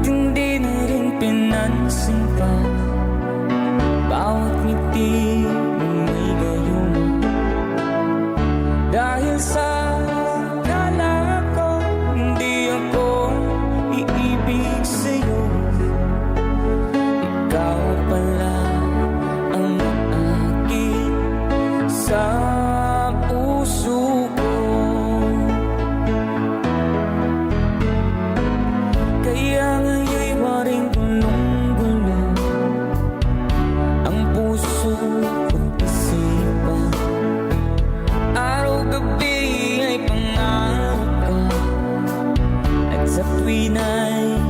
at hindi na rin pinansin pa. Bawat Dahil sa kala hindi ako iibig sa'yo. Ikaw pala ang aking sa'yo every night